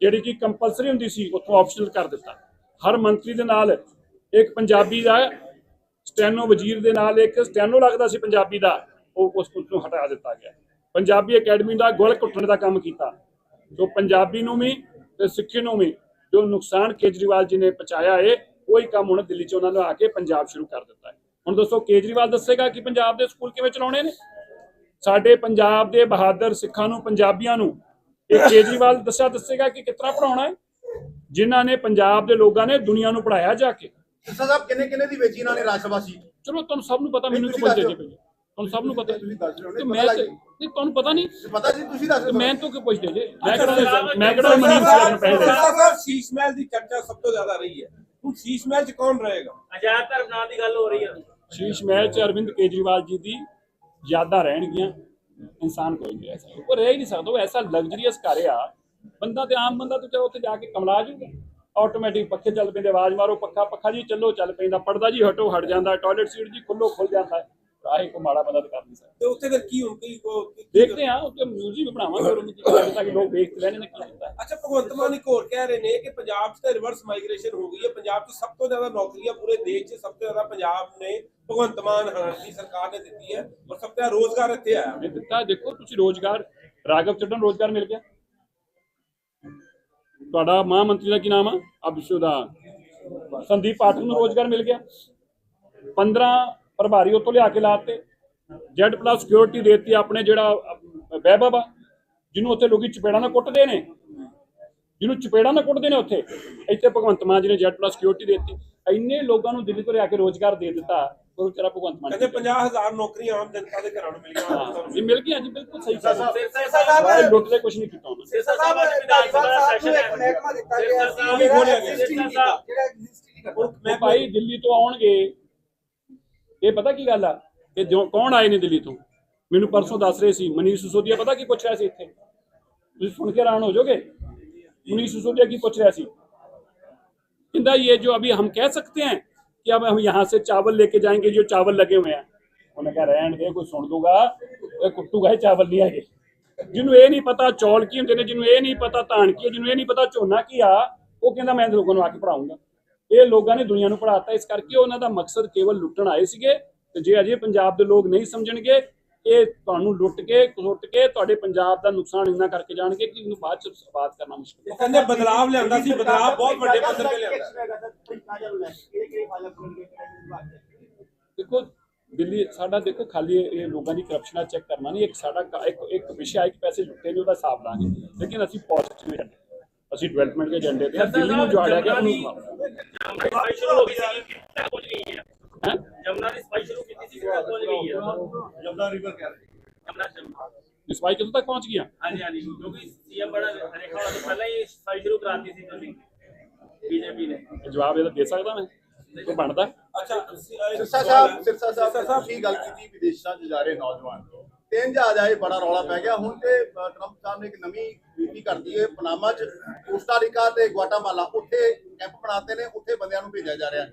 ਜਿਹੜੀ ਕਿ ਕੰਪਲਸਰੀ ਹੁੰਦੀ ਸੀ, ਉੱਥੋਂ ਆਪਸ਼ਨਲ ਕਰ ਦਿੱਤਾ। ਹਰ ਮੰਤਰੀ ਦੇ ਨਾਲ ਇੱਕ ਪੰਜਾਬੀ ਦਾ, ਸਟੈਨੋ ਵਜ਼ੀਰ ਦੇ ਨਾਲ ਇੱਕ ਸਟੈਨੋ ਲੱਗਦਾ ਸੀ ਪੰਜਾਬੀ ਦਾ, ਉਹ ਉਸ ਨੂੰ ਹਟਾ ਦਿੱਤਾ ਗਿਆ। ਪੰਜਾਬੀ ਅਕੈਡਮੀ ਦਾ ਗੁਲ ਘੁੱਟਣ ਦਾ ਕੰਮ ਕੀਤਾ। ਸੋ ਪੰਜਾਬੀ ਨੂੰ ਵੀ ਤੇ ਸਿੱਖੀ ਨੂੰ ਵੀ ਜੋ ਨੁਕਸਾਨ ਕੇਜਰੀਵਾਲ ਜੀ ਨੇ ਪਹੁੰਚਾਇਆ ਹੈ ਉਹੀ ਕੰਮ ਹੁਣ ਦਿੱਲੀ 'ਚ ਉਹਨਾਂ ਨੇ ਆ ਕੇ ਪੰਜਾਬ ਸ਼ੁਰੂ ਕਰ ਦਿੱਤਾ ਹੈ ਹੁਣ ਦੱਸੋ ਕੇਜਰੀਵਾਲ ਦੱਸੇਗਾ ਕਿ ਪੰਜਾਬ ਦੇ ਸਕੂਲ ਕਿਵੇਂ ਚਲਾਉਣੇ ਨੇ? ਸਾਡੇ ਪੰਜਾਬ ਦੇ ਬਹਾਦਰ ਸਿੱਖਾਂ ਨੂੰ ਪੰਜਾਬੀਆਂ ਨੂੰ ਇਹ ਕੇਜਰੀਵਾਲ ਦੱਸਿਆ ਦੱਸੇਗਾ ਕਿ ਕਿਤਨਾ ਪੜਾਉਣਾ ਹੈ? ਜਿਨ੍ਹਾਂ ਨੇ ਪੰਜਾਬ ਦੇ ਲੋਕਾਂ ਨੇ ਦੁਨੀਆ ਨੂੰ ਪੜਾਇਆ ਜਾ ਕੇ। ਸਿੱਧਾ ਸਾਹਿਬ ਕਿੰਨੇ ਕਿੰਨੇ ਦੀ ਵੇਚੀ ਇਹਨਾਂ ਨੇ ਰਾਜ ਸਭਾ ਚਲੋ ਤੁਹਾਨੂੰ ਸਭ ਨੂੰ ਪਤਾ ਮੈਨੂੰ ਤਾਂ ਤੁਸੀਂ ਪੁੱਛਦੇ ਜੀ ਤੁਹਾਨੂੰ ਸਭ ਨੂੰ ਪਤਾ। ਤੁਸੀਂ ਦੱਸ ਰਹੇ ਹੋ ਤੇ ਨਾ, ਮੈਂ ਨਹੀਂ ਤੁਹਾਨੂੰ ਪਤਾ ਨਹੀਂ। ਪਤਾ ਜੀ ਤੁਸੀਂ ਦੱਸ ਮੈਂ ਤੋਂ ਕਿਉਂ ਪੁੱਛਦੇ ਜੀ? ਮੈਂ ਕਿਹੜਾ ਮੈਂ ਕਿਹੜਾ ਮਨੀਮ ਸੀ ਆਪਣੇ ਪਹਿਲੇ? ਸਰ ਸ਼ੀਸ਼ ਮਹਿਲ ਦੀ ਚਰਚਾ ਸਭ ਤੋਂ ਜ਼ਿਆਦਾ ਰਹੀ ਹੈ। ਹੁਣ ਸ਼ੀਸ਼ ਮਹਿਲ ਚ ਕੌਣ ਰਹੇਗਾ? ਆਜ਼ਾਦ ਧਰਮ ਨਾਂ ਦੀ ਗੱਲ ਹੋ ਰਹੀ ਹੈ। ਸ਼ੀਸ਼ ਮਹਿਲ ਚ ਅਰਵਿੰਦ ਕੇਜਰੀਵਾਲ ਜੀ ਦੀ ਯਾਦਾਂ ਰਹਿਣਗੀਆਂ, ਇਨਸਾਨ ਕੋਈ ਨਹੀਂ ਰਹਿ ਸਕਦਾ। ਉਹ ਰਹਿ ਹੀ ਨਹੀਂ ਸਕਦਾ, ਉਹ ਐਸਾ ਲਗਜ਼ਰੀਅਸ ਘਰ ਆ, ਬੰਦਾ ਤੇ ਆਮ ਬੰਦਾ ਤੇ ਚਲੋ ਉੱਥੇ ਜਾ ਕੇ ਕਮਲਾ ਜਾਊਗਾ ਆਟੋਮੈਟਿਕ ਪੱਖੇ ਚੱਲ ਪੈਂਦੇ, ਆਵਾਜ਼ ਮਾਰੋ, ਪੱਖਾ ਪੱਖਾ ਜੀ ਚੱਲੋ, ਚੱਲ ਪੈਂਦਾ, ਪਰਦਾ ਜੀ ਹਟੋ, ਹਟ ਜਾਂਦਾ ਟਾਇਲਟ ਸੀਟ ਜੀ ਖੁੱਲੋ, ਖੁੱਲ ਜਾਂਦਾ। ਹੈ ਆਹੀ ਕੋ ਮਾੜਾ ਬੰਦਾ ਤਾਂ ਕਰ ਨਹੀਂ ਸਕਦਾ। ਤੇ ਉੱਥੇ ਫਿਰ ਕੀ ਹੁਣ ਕੀ ਦੇਖਦੇ ਆ ਉੱਤੇ ਮਿਊਜ਼ੀਅਮ ਬਣਾਵਾਂਗੇ ਉਹਨੂੰ ਕਰਾਂਗੇ ਤਾਂ ਕਿ ਲੋਕ ਵੇਖਦੇ ਰਹਿਣ ਨੇ ਕੀ ਹੁੰਦਾ। ਹੈ ਅੱਛਾ ਭਗਵੰਤ ਮਾਨ ਇੱਕ ਹੋਰ ਕਹਿ ਰਹੇ ਨੇ ਕਿ ਪੰਜਾਬ 'ਚ ਤਾਂ ਰਿਵਰਸ ਮਾਈਗ੍ਰੇਸ਼ਨ ਹੋ ਗਈ ਹੈ। ਪੰਜਾਬ 'ਚ ਸਭ ਤੋਂ ਜ਼ਿਆਦਾ ਨੌਕਰੀਆਂ ਪੂਰੇ ਦੇਸ਼ 'ਚ ਸਭ ਤੋਂ ਜ਼ਿਆਦਾ ਪੰਜਾਬ ਨੇ ਭਗਵੰਤ ਮਾਨ ਹਾਂ ਦੀ ਸਰਕਾਰ ਨੇ ਦਿੱਤੀ ਹੈ ਔਰ ਸਭ ਤੋਂ ਜ਼ਿਆਦਾ ਰੋਜ਼ਗਾਰ ਇੱਥੇ ਆਇਆ। ਇਹ ਦਿੱਤਾ ਦੇਖੋ ਤੁਸੀਂ ਰੋਜ਼ਗਾਰ ਰਾਘਵ ਚੱਡਨ ਰੋਜ਼ਗਾਰ ਮਿਲ ਗਿਆ। ਤੁਹਾਡਾ ਮਹਾਂਮੰਤਰੀ ਦਾ ਕੀ ਨਾਮ ਆ? ਅਬਸ਼ੂ ਦਾ। ਸੰਦੀਪ ਪਾਠਕ ਨੂੰ ਰੋਜ਼ਗਾਰ ਮਿਲ ਗਿਆ। 15 ਪ੍ਰਭਾਰੀ ਉੱਥੋਂ ਲਿਆ ਕੇ ਲਾਤੇ। ਜੈਡ ਪਲੱਸ ਸਿਕਿਉਰਿਟੀ ਦੇਤੀ ਆਪਣੇ ਜਿਹੜਾ ਵੈਭਵ ਆ ਜਿਹਨੂੰ ਉੱਥੇ ਲੋਕੀ ਚਪੇੜਾਂ ਨਾਲ ਕੁੱਟਦੇ ਨੇ। ਜਿਹਨੂੰ ਚਪੇੜਾਂ ਨਾਲ ਕੁੱਟਦੇ ਨੇ ਉੱਥੇ। ਇੱਥੇ ਭਗਵੰਤ ਮਾਨ ਜੀ ਨੇ ਜੈਡ ਪਲੱਸ ਸਿਕਿਉਰਿਟੀ ਦੇਤੀ। ਇੰਨੇ ਲੋਕਾਂ ਨੂੰ ਦਿੱਲੀ ਤੋਂ ਲਿਆ ਕੇ ਰੋਜ਼ਗਾਰ ਦੇ ਦਿੱਤਾ। ਉਹ ਵਿਚਾਰਾ ਭਗਵੰਤ ਮਾਨ ਕਹਿੰਦੇ 50000 ਨੌਕਰੀਆਂ ਆਮ ਜਨਤਾ ਦੇ ਘਰਾਂ ਨੂੰ ਮਿਲੀਆਂ। ਹਾਂ ਜੀ ਮਿਲ ਗਿਆ ਜੀ ਬਿਲਕੁਲ ਸਹੀ ਸਿਰਸਾ ਸਾਹਿਬ ਸਾਹਿਬ। ਸਾਰੇ ਲੁੱਟ ਦੇ ਕੁਝ ਨਹੀਂ ਕੀਤਾ ਉਹਨਾਂ ਨੇ। ਸਿਰਸਾ ਸਾਹਿਬ ਅੱਜ ਵਿਧਾਨ ਸਭਾ ਸੈਸ਼ਨ ਇੱਕ ਮਹਿਕਮਾ ਦਿੱਤਾ ਗਿਆ ਸੀ। ਜਿਹੜਾ ਹੀ ਹੀ ਨਹੀਂ ਕਰਦਾ ਉਹ ਭਾਈ ਦਿੱਲੀ ਤੋਂ ਆਉਣਗੇ। ਇਹ ਪਤਾ ਕੀ ਗੱਲ ਆ ਕਿ ਜੋ ਕੌਣ ਆਏ ਨੇ ਦਿੱਲੀ ਤੋਂ ਮੈਨੂੰ ਪਰਸੋਂ ਦੱਸ ਰਹੇ ਸੀ ਮਨੀਸ਼ ਸਿਸੋਦੀਆ ਪਤਾ ਕੀ ਪੁੱਛ ਰਿਹਾ ਸੀ ਇੱਥੇ ਤੁਸੀਂ ਸੁਣ ਕੇ ਹੈਰਾਨ ਹੋ ਜਾਓਗੇ मनीष सिसोदिया की पूछ रहा सी कहता ये जो अभी हम कह सकते हैं कि अब हम यहाँ से चावल लेके जाएंगे जो चावल लगे हुए हैं उन्होंने कहा रहन दे कोई सुन दूंगा ਇਹ ਕੁੱਟੂਗਾ ਇਹ ਚਾਵਲ ਨਹੀਂ ਹੈਗੇ ਜਿਹਨੂੰ ਇਹ ਨਹੀਂ ਪਤਾ ਚੌਲ ਕੀ ਹੁੰਦੇ ਨੇ ਜਿਹਨੂੰ ਇਹ ਨਹੀਂ ਪਤਾ ਧਾਨ ਕੀ ਹੈ ਜਿਹਨੂੰ ਇਹ ਨਹੀਂ ਪਤਾ ਝੋਨਾ ਕੀ ਆ ਉਹ ਕਹਿੰਦਾ ਮੈਂ ਲੋਕਾਂ ਨੂੰ ਆ ਕੇ ਪੜਾਉਂਗਾ ਇਹ ਲੋਕਾਂ ਨੇ ਦੁਨੀਆ ਨੂੰ ਪੜਾਤਾ ਇਸ ਕਰਕੇ ਉਹਨਾਂ ਦਾ ਮਕਸਦ ਕੇਵਲ ਲੁੱਟਣ ਆਏ ਸੀਗੇ ਤੇ ਜੇ ਅਜੇ ਪੰਜਾਬ ਦੇ ਲੋਕ ਨਹੀਂ ਸਮਝਣਗੇ ਇਹ ਤੁਹਾਨੂੰ ਲੁੱਟ ਕੇ ਕੁੱਟ ਕੇ ਤੁਹਾਡੇ ਪੰਜਾਬ ਦਾ ਨੁਕਸਾਨ ਇੰਨਾ ਕਰਕੇ ਜਾਣਗੇ ਕਿ ਇਹਨੂੰ ਬਾਅਦ ਚ ਬਾਤ ਕਰਨਾ ਮੁਸ਼ਕਿਲ ਹੈ। ਕਹਿੰਦੇ ਬਦਲਾਵ ਲਿਆਂਦਾ ਸੀ ਬਦਲਾਵ ਬਹੁਤ ਵੱਡੇ ਪੱਧਰ ਤੇ ਲਿਆਂਦਾ। ਦੇਖੋ ਦਿੱਲੀ ਸਾਡਾ ਦੇਖੋ ਖਾਲੀ ਇਹ ਲੋਕਾਂ ਦੀ ਕਰਪਸ਼ਨਾਂ ਚੈੱਕ ਕਰਨਾ ਨਹੀਂ ਇੱਕ ਸਾਡਾ ਇੱਕ ਇੱਕ ਵਿਸ਼ਾ ਹੈ ਕਿ ਪੈਸੇ ਲੁੱਟੇ ਨੇ ਉਹਦਾ ਹਿਸਾਬ ਲਾਂਗੇ। ਲੇਕਿਨ ਅਸੀਂ ਪੋਜ਼ਿਟਿਵ ਏਜੰਡੇ ਅਸੀਂ ਡਿਵੈਲਪਮੈਂਟ ਦੇ ਏਜੰਡੇ ਤੇ। ਦਿੱਲੀ ਨੂੰ ਜੋੜਿਆ ਗਿਆ ਉਹਨੂੰ ਸਫ਼ਾਈ ਸ਼ੁਰੂ ਹੋ ਗਈ ਸੀ ਕਿੰਨਾ ਕੁਝ ਨਹੀਂ ਹੈ। ਹੈ? ਜਮਨਾ ਦੀ ਸਫ਼ਾਈ ਸ਼ੁਰੂ ਕੀਤੀ ਸੀ ਕਿੰਨਾ ਕੁਝ ਨਹੀਂ ਹੈ। ਜਮਨਾ ਰਿਵਰ ਕਹਿ ਰਹੇ ਜਮਨਾ ਜਮਨਾ ਸਫ਼ਾਈ ਕਿੱਥੋਂ ਤੱਕ ਪਹੁੰਚ ਗਿਆ ਹਾਂਜੀ ਹਾਂਜੀ ਕਿਉਂਕਿ ਸੀਐਮ ਬੜਾ ਰੇਖਾ ਵਾਲਾ ਤੋਂ ਪਹਿਲਾਂ ਹੀ ਸਫ਼ਾਈ ਸ਼ੁਰੂ ਕਰਾਤੀ ਸੀ ਤੁਸੀਂ ਬੀਜੇਪੀ ਨੇ। ਜਵਾਬ ਇਹਦਾ ਦੇ ਸਕਦਾ ਮੈਂ? ਇਹ ਬਣਦਾ? ਅੱਛਾ ਅਸੀਂ, ਅਹ, ਸਿਰਸਾ ਸਾਹਿਬ। ਸਿਰਸਾ ਸਾਹਿਬ ਤੁਸੀਂ ਗੱਲ ਕੀਤੀ ਵਿਦੇਸ਼ਾਂ 'ਚ ਜਾ ਰਹੇ ਨੌਜਵਾਨ ਤਿੰਨ ਜਹਾਜ਼ ਆਏ ਬੜਾ ਰੌਲਾ ਪੈ ਗਿਆ। ਹੁਣ ਤੇ ਟਰੰਪ ਸਾਹਿਬ ਨੇ ਇੱਕ ਨਵੀਂ ਨੀਤੀ ਕਰਦੀ ਹੈ ਪਨਾਮਾ 'ਚ। ਕੋਸਟਾਰੀਕਾ ਤੇ ਗੁਆਟਾਮਾਲਾ ਉੱਥੇ ਕੈਂਪ ਬਣਾਤੇ ਨੇ ਉੱਥੇ ਬੰਦਿਆਂ ਨੂੰ ਭੇਜਿਆ ਜਾ ਰਿਹਾ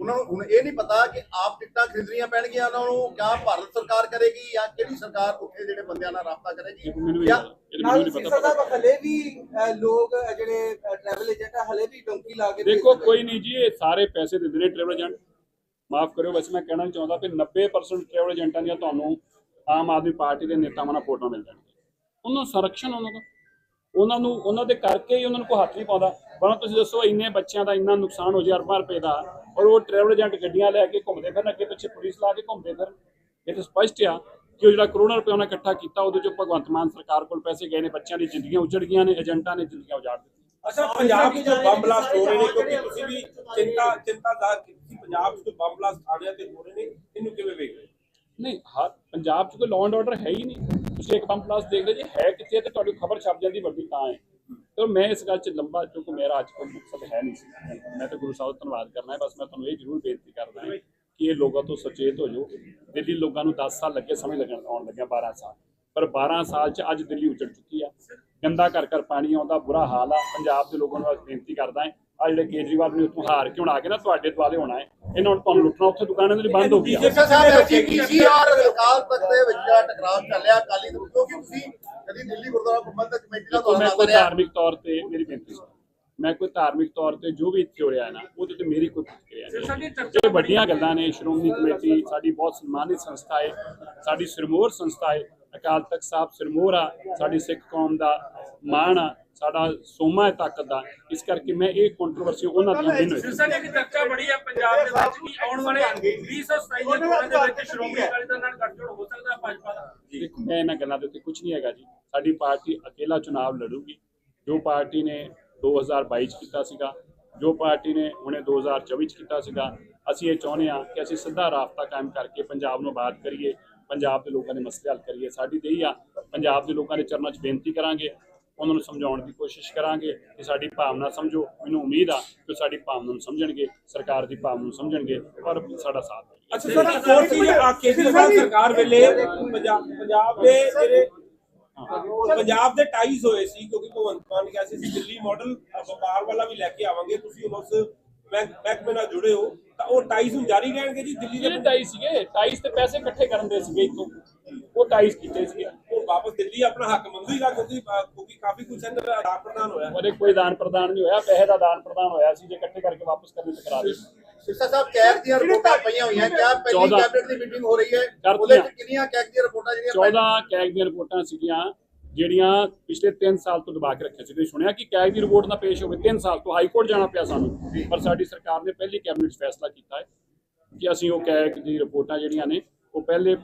ਉਹਨਾਂ ਨੂੰ ਹੁਣ ਇਹ ਨਹੀਂ ਪਤਾ ਕਿ ਆਪ ਟਿਕਟਾਂ ਖਰੀਦਣੀਆਂ ਪੈਣਗੀਆਂ ਉਹਨਾਂ ਨੂੰ ਜਾਂ ਭਾਰਤ ਸਰਕਾਰ ਕਰੇਗੀ ਜਾਂ ਕਿਹੜੀ ਸਰਕਾਰ ਉੱਥੇ ਜਿਹੜੇ ਬੰਦਿਆਂ ਨਾਲ ਰਾਬਤਾ ਕਰੇਗੀ ਜਾਂ ਨਾਲ ਪਤਾ ਸਾਹਿਬ ਹਲੇ ਵੀ ਲੋਕ ਜਿਹੜੇ ਟਰੈਵਲ ਏਜੰਟ ਆ ਹਲੇ ਵੀ ਡੋਂਕੀ ਲਾ ਕੇ ਦੇਖੋ ਕੋਈ ਨਹੀਂ ਜੀ ਇਹ ਸਾਰੇ ਪੈਸੇ ਦਿੰਦੇ ਨੇ ਟਰੈਵਲ ਏਜੰਟ ਮਾਫ ਕਰਿਓ ਵੈਸੇ ਮੈਂ ਕਹਿਣਾ ਚਾਹੁੰਦਾ ਕਿ 90% ਟਰੈਵਲ ਏਜੰਟਾਂ ਦੀਆਂ ਤੁਹਾਨੂੰ ਆਮ ਆਦਮੀ ਪਾਰਟੀ ਦੇ ਨੇਤਾਵਾਂ ਨਾਲ ਫੋਟੋਆਂ ਮਿਲ ਜਾਣਗੀਆਂ। ਉਹਨਾਂ ਨੂੰ ਸੰਰਕਸ਼ਣ ਉਹਨਾਂ ਦਾ। ਉਹਨਾਂ ਨੂੰ, ਉਹਨਾਂ ਦੇ ਕਰਕੇ ਹੀ ਉਹਨਾਂ ਨੂੰ ਕੋਈ ਹੱਥ ਨਹੀਂ ਪਾਉਂਦਾ। ਪਰ ਤੁਸੀਂ ਦੱਸੋ, ਇੰਨੇ ਬੱਚਿਆਂ ਦਾ ਇੰਨਾ ਨੁਕਸਾਨ ਹੋ ਜਾ ਅਰਬਾਂ ਰੁਪਏ ਦਾ ਔਰ ਉਹ ਟਰੈਵਲ ਏਜੰਟ ਗੱਡੀਆਂ ਲੈ ਕੇ ਘੁੰਮਦੇ ਫਿਰਨ, ਅੱਗੇ ਪਿੱਛੇ ਪੁਲਿਸ ਲਾ ਕੇ ਘੁੰਮਦੇ ਫਿਰਨ। ਇਹ ਤਾਂ ਸਪਸ਼ਟ ਆ ਕਿ ਉਹ ਜਿਹੜਾ ਕਰੋੜਾਂ ਰੁਪਏ ਉਹਨਾਂ ਇਕੱਠਾ ਕੀਤਾ, ਉਹਦੇ ਚੋਂ ਭਗਵੰਤ ਮਾਨ ਸਰਕਾਰ ਕੋਲ ਪੈਸੇ ਗਏ ਨੇ, ਬੱਚਿਆਂ ਦੀ ਜ਼ਿੰਦਗੀਆਂ ਉਜੜ ਗਈਆਂ ਨੇ, ਏਜੰਟਾਂ ਨੇ ਜ਼ਿੰਦਗੀਆਂ ਉਜਾੜ ਦਿੱਤੀਆਂ। ਅੱਛਾ, ਪੰਜਾਬ 'ਚ ਬੰਬ ਬਲਾਸਟ ਹੋ ਰਹੇ ਨੇ, ਕਿਉਂਕਿ ਤੁਸੀਂ ਵੀ ਚਿੰਤਾ ਚਿੰਤਾ ਜ਼ਾਹਰ ਕੀਤੀ, ਪੰਜਾਬ 'ਚ ਬੰਬ ਬਲਾਸਟ ਥਾਣਿਆਂ ਤੇ ਹੋ ਰਹੇ ਨੇ, ਇਹਨੂੰ ਕਿਵੇਂ ਵੇਖ ਨਹੀਂ ਹਰ ਪੰਜਾਬ 'ਚ ਕੋਈ ਲਾਅ ਐਂਡ ਆਰਡਰ ਹੈ ਹੀ ਨਹੀਂ। ਤੁਸੀਂ ਇੱਕ ਬੰਬ ਪਲਾਸ ਦੇਖ ਲਓ ਜੀ, ਹੈ ਕਿੱਥੇ ਤੇ ਤੁਹਾਡੀ ਖਬਰ ਛਪ ਜਾਂਦੀ, ਵੱਡੀ ਤਾਂ ਹੈ। ਤੇ ਮੈਂ ਇਸ ਗੱਲ 'ਚ ਲੰਬਾ, ਕਿਉਂਕਿ ਮੇਰਾ ਅੱਜ ਕੋਈ ਮਕਸਦ ਹੈ ਨਹੀਂ ਸੀ। ਮੈਂ ਤਾਂ ਗੁਰੂ ਸਾਹਿਬ ਦਾ ਧੰਨਵਾਦ ਕਰਨਾ ਹੈ, ਬਸ ਮੈਂ ਤੁਹਾਨੂੰ ਇਹ ਜ਼ਰੂਰ ਬੇਨਤੀ ਕਰਦਾ ਹਾਂ ਕਿ ਇਹ ਲੋਕਾਂ ਤੋਂ ਸੁਚੇਤ ਹੋ ਜਾਓ। ਦਿੱਲੀ ਲੋਕਾਂ ਨੂੰ 10 ਸਾਲ ਲੱਗੇ, ਸਮੇਂ ਲੱਗਣ, ਆਉਣ ਲੱਗਿਆ 12 ਸਾਲ। ਪਰ 12 ਸਾਲ 'ਚ ਅੱਜ ਦਿੱਲੀ ਉਜੜ ਚੁੱਕੀ ਆ। ਗੰਦਾ ਘਰ ਘਰ ਪਾਣੀ ਆਉਂਦਾ, ਬੁਰਾ ਹਾਲ ਆ। ਪੰਜਾਬ ਦੇ ਲੋਕਾਂ ਨੂੰ ਅੱਜ ਬੇਨਤੀ ਕਰਦਾ ਹਾਂ ਆ ਜਿਹੜੇ ਕੇਜਰੀਵਾਲ ਨੇ ਉੱਥੋਂ ਹਾਰ ਕੇ ਹੁਣ ਆ ਕੇ ਨਾ ਤੁਹਾਡੇ ਦੁਆਲੇ ਹੋਣਾ ਹੈ। ਇਹਨਾਂ ਨੂੰ ਤੁਹਾਨੂੰ ਲੁੱਟਣਾ ਉੱਥੇ ਦੁਕਾਨਾਂ ਦੇ ਬੰਦ ਹੋ ਗਈਆਂ। ਸਿਰਸਾ ਸਾਹਿਬ ਐਸਜੀਪੀਸੀ ਔਰ ਅਕਾਲ ਤਖਤ ਦੇ ਵਿੱਚ ਜਿਹੜਾ ਟਕਰਾਅ ਚੱਲਿਆ ਅਕਾਲੀ ਦਲ ਕਿਉਂਕਿ ਤੁਸੀਂ ਕਦੀ ਦਿੱਲੀ ਗੁਰਦੁਆਰਾ ਪ੍ਰਬੰਧਕ ਕਮੇਟੀ ਦਾ ਦੌਰਾ ਕੋਈ ਰਿਹਾ ਧਾਰਮਿਕ ਤੌਰ ਤੇ ਮੇਰੀ ਬੇਨਤੀ ਸੁਣੋ। ਮੈਂ ਕੋਈ ਧਾਰਮਿਕ ਤੌਰ ਤੇ ਜੋ ਵੀ ਇੱਥੇ ਹੋ ਰਿਹਾ ਹੈ ਨਾ ਉਹਦੇ ਤੇ ਮੇਰੀ ਕੋਈ ਪ੍ਰਤੀਕਿਰਿਆ ਨਹੀਂ ਇਹ ਵੱਡੀਆਂ ਗੱਲਾਂ ਨੇ ਸ਼੍ਰੋਮਣੀ ਕਮੇਟੀ ਸਾਡੀ ਬਹੁਤ ਸਨਮਾਨਿਤ ਸੰਸਥਾ ਹੈ ਸਾਡੀ ਸਿਰਮੌਰ ਸੰਸਥਾ ਹੈ ਅਕਾਲ ਤਖਤ ਸਾਹਿਬ ਸਿਰਮੌਰ ਆ ਸਾਡੀ ਸਿੱਖ ਕੌਮ ਦਾ ਮਾਣ ਆ ਸਾਡਾ ਸੋਮਾ ਹੈ ਤਾਕਤ ਦਾ। ਇਸ ਕਰਕੇ ਮੈਂ ਇਹ ਕੰਟਰੋਵਰਸੀ ਉਹਨਾਂ ਦੀਆਂ ਨਹੀਂ ਹੋਈ। ਸਿਰਸਾ ਦੀ ਚਰਚਾ ਬੜੀ ਹੈ ਪੰਜਾਬ ਦੇ ਵਿੱਚ ਕਿ ਆਉਣ ਵਾਲੇ 2027 ਦੇ ਚੋਣਾਂ ਦੇ ਵਿੱਚ ਸ਼੍ਰੋਮਣੀ ਅਕਾਲੀ ਦਲ ਨਾਲ ਗੱਠਜੋੜ ਹੋ ਸਕਦਾ ਹੈ ਭਾਜਪਾ ਦਾ? ਦੇਖੋ ਮੈਂ ਇਹਨਾਂ ਗੱਲਾਂ ਦੇ ਉੱਤੇ ਕੁਝ ਨਹੀਂ ਹੈਗਾ ਜੀ। ਸਾਡੀ ਪਾਰਟੀ ਅਕੇਲਾ ਚੁਣਾਵ ਲੜੂਗੀ। ਜੋ ਪਾਰਟੀ ਨੇ 2022 ਚ ਕੀਤਾ ਸੀਗਾ ਜੋ ਪਾਰਟੀ ਨੇ ਹੁਣੇ 2024 ਚ ਕੀਤਾ ਸੀਗਾ ਅਸੀਂ ਇਹ ਚਾਹੁੰਦੇ ਹਾਂ ਕਿ ਅਸੀਂ ਸਿੱਧਾ ਰਾਬਤਾ ਕਾਇਮ ਕਰਕੇ ਪੰਜਾਬ ਨੂੰ ਆਬਾਦ ਕਰੀਏ। ਪੰਜਾਬ ਦੇ ਲੋਕਾਂ ਦੇ ਮਸਲੇ ਹੱਲ ਕਰੀਏ ਸਾਡੀ ਤੇ ਹੀ ਆ ਪੰਜਾਬ ਦੇ ਲੋਕਾਂ ਦੇ ਚਰਨਾਂ 'ਚ ਬੇਨਤੀ ਕਰਾਂਗੇ ਉਹਨਾਂ ਨੂੰ ਸਮਝਾਉਣ ਦੀ ਕੋਸ਼ਿਸ਼ ਕਰਾਂਗੇ ਕਿ ਸਾਡੀ ਭਾਵਨਾ ਸਮਝੋ ਮੈਨੂੰ ਉਮੀਦ ਆ ਕਿ ਸਾਡੀ ਭਾਵਨਾ ਨੂੰ ਸਮਝਣਗੇ ਸਰਕਾਰ ਦੀ ਭਾਵਨਾ ਨੂੰ ਸਮਝਣਗੇ ਔਰ ਸਾਡਾ ਸਾਥ ਦੇਣਗੇ ਅੱਛਾ ਸਰ ਇੱਕ ਹੋਰ ਚੀਜ਼ ਆ ਕੇਜਰੀਵਾਲ ਸਰਕਾਰ ਵੇਲੇ ਪੰਜਾਬ ਦੇ ਜਿਹੜੇ ਪੰਜਾਬ ਦੇ ਟਾਈਜ਼ ਹੋਏ ਸੀ ਕਿਉਂਕਿ ਭਗਵੰਤ ਮਾਨ ਕਿਹਾ ਸੀ ਦਿੱਲੀ ਮਾਡਲ ਵਪਾਰ ਵਾਲਾ ਵੀ ਲੈ ਕੇ ਆਵਾਂਗੇ ਤੁਸੀਂ ਉਸ ਬੈਂਕ ਬੈਂਕ ਨਾਲ ਜੁੜੇ ਹੋ ਤਾਂ ਉਹ ਟਾਈਜ਼ ਹੁਣ ਜਾਰੀ ਰਹਿਣਗੇ ਜੀ ਦਿੱਲੀ ਜਿਹੜੇ ਦੇ ਟਾਈਸ ਸੀਗੇ ਟਾਈਸ ਤੇ ਪੈਸੇ ਇਕੱਠੇ ਕਰਨ ਦੇ ਸੀਗੇ ਇੱਥੋਂ। ਉਹ ਟਾਈਸ ਕੀਤੇ ਸੀਗੇ। ਉਹ ਵਾਪਸ ਦਿੱਲੀ ਆਪਣਾ ਹੱਕ ਮੰਗੂਗਾ ਕਿਉਂਕਿ ਕਿਉਂਕਿ ਕਾਫੀ ਕੁਝ ਇਹਨਾਂ ਦਾ ਆਦਾਨ ਪ੍ਰਦਾਨ ਹੋਇਆ। ਉਹਦੇ ਕੋਈ ਦਾਨ ਪ੍ਰਦਾਨ ਨਹੀਂ ਹੋਇਆ ਪੈਸੇ ਦਾ ਦਾਨ ਪ੍ਰਦਾਨ ਹੋਇਆ ਸੀ ਜੇ ਇਕੱਠੇ ਕਰਕੇ ਵਾਪਸ ਕਰਨੇ ਤੇ ਕਰਾ ਦੇ ਸਿਰਸਾ ਸਾਹਿਬ ਕੈਗ ਦੀਆਂ ਰਿਪੋਰਟਾਂ ਪਈਆਂ ਹੋਈਆਂ ਕਿਆ ਪਹਿਲੀ। ਕੈਬਨਿਟ ਦੀ ਮੀਟਿੰਗ ਹੋ ਰਹੀ ਹੈ। ਉਹਦੇ ਵਿੱਚ ਕਿੰਨੀਆਂ ਕੈਗ ਦੀਆਂ ਰਿਪੋਰਟਾਂ ਜਿਹੜੀਆਂ 14 ਕੈਗ ਦੀਆਂ ਰਿਪੋਰਟਾਂ ਸੀਗੀਆਂ। ਜਿਹੜੀਆਂ ਪਿਛਲੇ 3 ਸਾਲ ਤੋਂ ਦਬਾ ਕੇ ਰੱਖਿਆ ਸੀ। ਤੁਸੀਂ ਸੁਣਿਆ ਕਿ ਕੈਗ ਦੀ ਰਿਪੋਰਟ ਨਾ ਪੇਸ਼ ਹੋਵੇ 3 ਸਾਲ ਤੋਂ ਹਾਈ ਕੋਰਟ ਜਾਣਾ ਪਿਆ ਸਾਨੂੰ। ਪਰ ਸਾਡੀ ਸਰਕਾਰ ਨੇ ਪਹਿਲੀ ਕੈਬਨਿਟ ਫੈਸਲਾ ਕੀਤਾ ਹੈ ਕਿ ਅਸੀਂ ਉਹ ਕੈਗ ਦੀ ਰਿਪੋਰਟਾਂ ਜਿਹੜੀਆਂ ਨੇ ਉਹ ਪਹਿਲੇ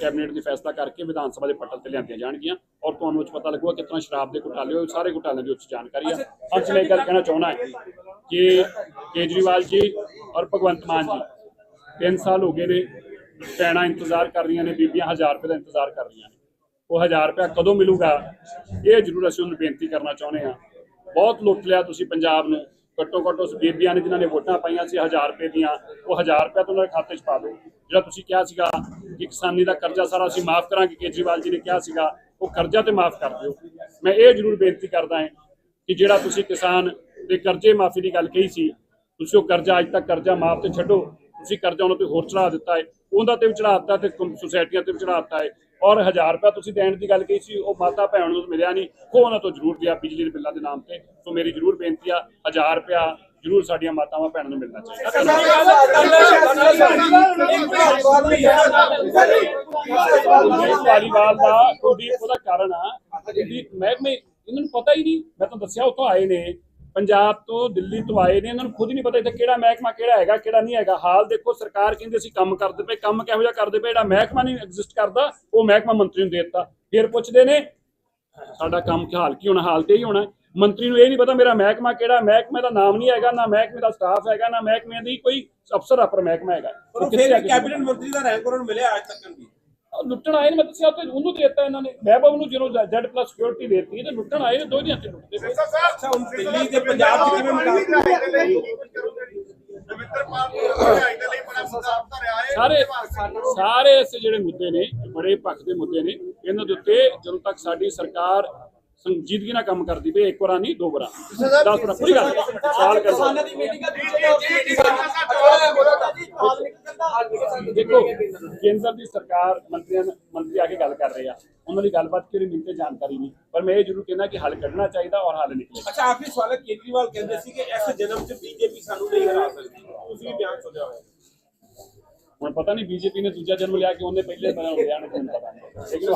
ਕੈਬਨਿਟ ਦੀ ਫੈਸਲਾ ਕਰਕੇ ਵਿਧਾਨ ਸਭਾ ਦੇ ਪੱਟਲ ਤੇ ਲਿਆਂਦੀਆਂ ਜਾਣਗੀਆਂ ਔਰ ਤੁਹਾਨੂੰ ਉਹ 'ਚ ਪਤਾ ਲੱਗੂਗਾ ਕਿਤਨਾ ਸ਼ਰਾਬ ਦੇ ਘੁਟਾਲੇ ਹੋਏ ਸਾਰੇ ਘੁਟਾਲਿਆਂ ਦੀ ਉਸ 'ਚ ਜਾਣਕਾਰੀ ਹੈ ਅੱਜ ਮੈਂ ਇਹ ਗੱਲ ਕਹਿਣਾ ਚਾਹੁੰਦਾ ਹਾਂ ਕਿ ਕੇਜਰੀਵਾਲ ਜੀ ਔਰ ਭਗਵੰਤ ਮਾਨ ਜੀ 3 ਸਾਲ ਹੋ ਗਏ ਨੇ ਭੈਣਾਂ ਇੰਤਜ਼ਾਰ ਕਰ ਰਹੀਆਂ ਨੇ ਬੀਬੀਆਂ 1000 ਰੁਪਏ ਦਾ ਇੰਤਜ਼ਾਰ ਕਰ ਰਹੀਆਂ ਨੇ। ਉਹ 1000 ਰੁਪਏ ਕਦੋਂ ਮਿਲੂਗਾ? ਇਹ ਜ਼ਰੂਰ ਅਸੀਂ ਉਹਨੂੰ ਬੇਨਤੀ ਕਰਨਾ ਚਾਹੁੰਦੇ ਹਾਂ। ਬਹੁਤ ਲੁੱਟ ਲਿਆ ਤੁਸੀਂ ਪੰਜਾਬ ਨੂੰ। ਘੱਟੋ ਘੱਟ ਉਸ ਬੀਬੀਆਂ ਨੇ ਜਿਨ੍ਹਾਂ ਨੇ ਵੋਟਾਂ ਪਾਈਆਂ ਸੀ 1000 ਰੁਪਏ ਦੀਆਂ, ਉਹ 1000 ਰੁਪਏ ਤੋਂ ਉਹਨਾਂ ਦੇ ਖਾਤੇ 'ਚ ਪਾ ਦਿਓ। ਜਿਹੜਾ ਤੁਸੀਂ ਕਿਹਾ ਸੀਗਾ ਕਿ ਕਿਸਾਨੀ ਦਾ ਕਰਜ਼ਾ ਸਾਰਾ ਅਸੀਂ ਮਾਫ ਕਰਾਂਗੇ, ਕੇਜਰੀਵਾਲ ਜੀ ਨੇ ਕਿਹਾ ਸੀਗਾ, ਉਹ ਕਰਜ਼ਾ ਤੇ ਮਾਫ ਕਰ ਦਿਓ। ਮੈਂ ਇਹ ਜ਼ਰੂਰ ਬੇਨਤੀ ਕਰਦਾ ਹਾਂ ਕਿ ਜਿਹੜਾ ਤੁਸੀਂ ਕਿਸਾਨ ਦੇ ਕਰਜ਼ੇ ਮਾਫੀ ਦੀ ਗੱਲ ਕਹੀ ਸੀ, ਤੁਸੀਂ ਉਹ ਕਰਜ਼ਾ ਅੱਜ ਤੱਕ ਕਰਜ਼ਾ ਮਾਫ ਤੇ ਛੱਡੋ। ਤੁਸੀਂ ਕਰਜ਼ਾ ਉਹਨਾਂ ਤੇ ਹੋਰ ਚੜਾ ਦਿੱਤਾ ਹੈ। ਉਹਦਾ ਤੇ ਵੀ ਚੜਾ ਦਿੱਤਾ ਤੇ ਸੁਸਾਇਟੀਆਂ ਤੇ ਵੀ ਚੜਾ ਦਿੱਤਾ ਹੈ। ਔਰ 1000 ਰੁਪਏ ਤੁਸੀਂ ਦੇਣ ਦੀ ਗੱਲ ਕਹੀ ਸੀ ਉਹ ਮਾਤਾ ਭੈਣ ਨੂੰ ਮਿਲਿਆ ਨਹੀਂ ਉਹ ਉਹਨਾਂ ਤੋਂ ਜ਼ਰੂਰ ਦਿਆ ਬਿਜਲੀ ਦੇ ਬਿੱਲਾਂ ਦੇ ਨਾਮ ਤੇ। ਸੋ ਮੇਰੀ ਜ਼ਰੂਰ ਬੇਨਤੀ ਆ 1000 ਰੁਪਿਆ ਜ਼ਰੂਰ ਸਾਡੀਆਂ ਮਾਤਾਵਾਂ ਭੈਣਾਂ ਨੂੰ ਮਿਲਣਾ ਚਾਹੀਦਾ। ਧਾਲੀਵਾਲ ਦਾ ਉਹਦੀ ਉਹਦਾ ਕਾਰਨ ਆ ਮਹਿਕਮੇ ਇਹਨਾਂ ਨੂੰ ਪਤਾ ਹੀ ਨਹੀਂ ਮੈਂ ਤੁਹਾਨੂੰ ਦੱਸਿਆ ਉੱਥੋਂ ਆਏ ਨੇ ਪੰਜਾਬ ਤੋਂ ਦਿੱਲੀ ਤੋਂ ਆਏ ਨੇ ਇਹਨਾਂ ਨੂੰ ਖੁਦ ਨਹੀਂ ਪਤਾ ਇੱਥੇ ਕਿਹੜਾ ਮਹਿਕਮਾ ਕਿਹੜਾ ਹੈਗਾ ਕਿਹੜਾ ਨਹੀਂ ਹੈਗਾ। ਹਾਲ ਦੇਖੋ ਸਰਕਾਰ ਕਹਿੰਦੀ ਅਸੀਂ ਕੰਮ ਕਰਦੇ ਪਏ ਕੰਮ ਕਿਹੋ ਜਿਹਾ ਕਰਦੇ ਪਏ ਜਿਹੜਾ ਮਹਿਕਮਾ ਨਹੀਂ ਐਗਜ਼ਿਸਟ ਕਰਦਾ ਉਹ ਮਹਿਕਮਾ ਮੰਤਰੀ ਨੂੰ ਦੇ ਦਿੱਤਾ। ਫਿਰ ਪੁੱਛਦੇ ਨੇ ਸਾਡਾ ਕੰਮ ਕੀ ਹਾਲ ਕੀ ਹੋਣਾ ਹਾਲ ਤੇ ਹੀ ਹੋਣਾ। ਮੰਤਰੀ ਨੂੰ ਇਹ ਨਹੀਂ ਪਤਾ ਮੇਰਾ ਮਹਿਕਮਾ ਕਿਹੜਾ ਮਹਿਕਮੇ ਦਾ ਨਾਮ ਨਹੀਂ ਹੈਗਾ ਨਾ ਮਹਿਕਮੇ ਦਾ ਸਟਾਫ ਹੈਗਾ ਨਾ ਮਹਿਕਮੇ ਦੀ ਕੋਈ ਅਫਸਰ ਅਪਰ ਮਹਿਕਮਾ ਹੈਗਾ। ਪਰ ਫਿਰ ਕੈਬਨਿਟ ਮੰਤਰੀ ਦਾ ਰੈਂਕ ਉਹਨਾਂ ਨੂੰ ਮਿਲਿਆ ਅੱਜ ਤੱਕ ਉਹ ਲੁੱਟਣ ਆਏ ਨੇ ਮੈਂ ਦੱਸਿਆ ਉੱਥੇ ਉਹਨੂੰ ਦਿੱਤਾ ਇਹਨਾਂ ਨੇ। ਵੈਭਵ ਨੂੰ ਜਦੋਂ ਜ਼ੈਡ ਪਲੱਸ ਸਿਕਿਉਰਿਟੀ ਦੇਤੀ ਤੇ ਲੁੱਟਣ ਆਏ ਨੇ ਦੋ ਦੀਆਂ ਤੇ ਲੁੱਟਦੇ ਪਏ ਅੱਛਾ ਹੁਣ ਦਿੱਲੀ ਤੇ ਪੰਜਾਬ ਚ ਕਿਵੇਂ ਸਾਰੇ ਸਾਰੇ ਐਸੇ ਜਿਹੜੇ ਮੁੱਦੇ ਨੇ ਬੜੇ ਪੱਖ ਦੇ ਮੁੱਦੇ ਨੇ ਇਹਨਾਂ ਦੇ ਉੱਤੇ ਜਦੋਂ ਤੱਕ ਸਾਡੀ ਸਰਕਾਰ ਸੰਜੀਦਗੀ ਨਾਲ ਕੰਮ ਕਰਦੀ ਪਈ ਇੱਕ ਵਾਰ ਨਹੀਂ ਦੋ ਵਾਰ। ਦਸ ਵਾਰ ਪੂਰੀ ਗੱਲ ਸਾਲ ਕਰ ਕਿਸਾਨਾਂ ਦੀ। ਮੀਟਿੰਗ ਆ ਜੀ ਨਿਕਲ ਜਾਂਦਾ ਦੇਖੋ ਕੇਂਦਰ ਦੀ ਸਰਕਾਰ ਮੰਤਰੀਆਂ ਮੰਤਰੀ ਆ ਕੇ ਗੱਲ ਕਰ ਰਹੇ ਆ। ਉਹਨਾਂ ਦੀ ਗੱਲਬਾਤ ਕਿਹੜੀ ਮੈਨੂੰ ਤੇ ਜਾਣਕਾਰੀ ਨਹੀਂ। ਪਰ ਮੈਂ ਇਹ ਜ਼ਰੂਰ ਕਹਿੰਦਾ ਕਿ ਹੱਲ ਕੱਢਣਾ ਚਾਹੀਦਾ ਔਰ ਹੱਲ ਨਿਕਲੇ ਅੱਛਾ ਆਖਰੀ ਸਵਾਲ ਹੈ ਕੇਜਰੀਵਾਲ ਕਹਿੰਦੇ ਸੀ ਕਿ ਇਸ ਜਨਮ ਚ ਬੀਜੇਪੀ ਸਾਨੂੰ ਨਹੀਂ ਹਰਾ ਸਕਦੀ। ਤੁਸੀਂ ਵੀ ਬਿਆਨ ਸੁਣਿਆ ਹੋਇਆ। ਹੁਣ ਪਤਾ ਨਹੀਂ ਬੀਜੇਪੀ ਨੇ ਦੂਜਾ ਜਨਮ ਲਿਆ ਕਿ ਉਹਨੇ ਪਹਿਲੇ ਬਣਾ ਲਿਆ ਨੇ ਪਤਾ ਨਹੀਂ ਲੇਕਿਨ